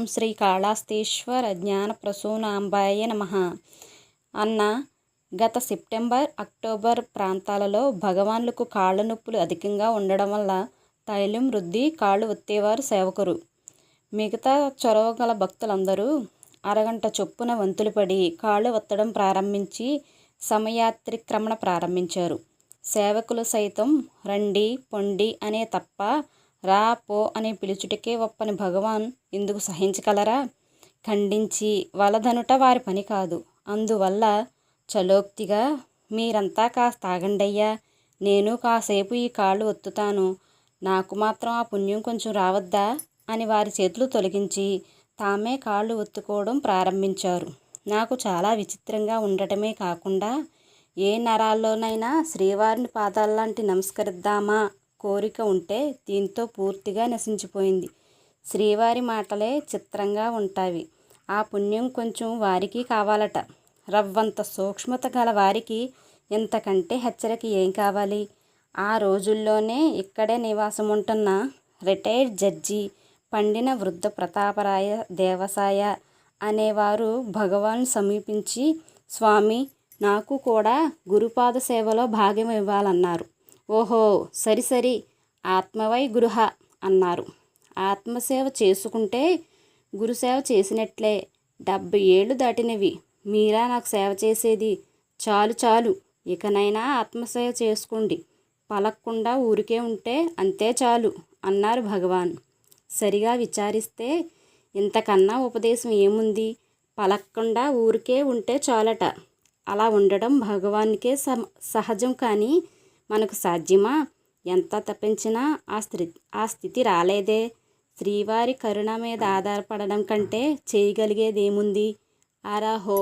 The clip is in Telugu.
ఓం శ్రీ కాళాస్తీశ్వర జ్ఞాన ప్రసూనాంబాయ నమ. అన్న గత సెప్టెంబర్ అక్టోబర్ ప్రాంతాలలో భగవాన్లకు కాళ్ళ నొప్పులు అధికంగా ఉండడం వల్ల తైలం రుద్ది కాళ్ళు ఒత్తేవారు సేవకురు మిగతా చొరవ గల భక్తులందరూ అరగంట చొప్పున వంతులు పడి కాళ్ళు ఒత్తడం ప్రారంభించి సమయాత్రిక్రమణ ప్రారంభించారు. సేవకులు సైతం రండి పొండి అనే తప్ప రా పో అనే పిలుచుటకే ఒప్పని భగవాన్ ఇందుకు సహించగలరా? ఖండించి వలదనుట వారి పని కాదు. అందువల్ల చలోక్తిగా మీరంతా కాస్త ఆగండయ్యా నేను కాసేపు ఈ కాళ్ళు ఒత్తుతాను. నాకు మాత్రం ఆ పుణ్యం కొంచెం రావద్దా? అని వారి చేతులు తొలగించి తామే కాళ్ళు ఒత్తుకోవడం ప్రారంభించారు. నాకు చాలా విచిత్రంగా ఉండటమే కాకుండా ఏ నరాల్లోనైనా శ్రీవారిని పాదాల్లాంటి నమస్కరిద్దామా? కోరిక ఉంటే దీంతో పూర్తిగా నశించిపోయింది. శ్రీవారి మాటలే చిత్రంగా ఉంటాయి. ఆ పుణ్యం కొంచెం వారికి కావాలట. రవ్వంత సూక్ష్మత గల వారికి ఇంతకంటే హెచ్చరిక ఏం కావాలి? ఆ రోజుల్లోనే ఇక్కడే నివాసం ఉంటున్న రిటైర్డ్ జడ్జి పండిన వృద్ధ ప్రతాపరాయ దేవసాయ అనేవారు భగవాన్ సమీపించి స్వామి నాకు కూడా గురుపాద సేవలో భాగం ఇవ్వాలన్నారు. ఓహో సరి సరి ఆత్మవై గృహ అన్నారు. ఆత్మసేవ చేసుకుంటే గురుసేవ చేసినట్లే. డెబ్బై ఏళ్ళు దాటినవి. మీరా నాకు సేవ చేసేది? చాలు చాలు ఇకనైనా ఆత్మసేవ చేసుకోండి. పలక్కుండా ఊరికే ఉంటే అంతే చాలు అన్నారు భగవాన్. సరిగా విచారిస్తే ఇంతకన్నా ఉపదేశం ఏముంది? పలక్కుండా ఊరికే ఉంటే చాలట. అలా ఉండడం భగవాన్కే సహజం కానీ మనకు సాధ్యమా? ఎంత తప్పించినా ఆ స్థితి ఆ స్థితి రాలేదే. శ్రీవారి కరుణ మీద ఆధారపడడం కంటే చేయగలిగేదేముంది? అరహో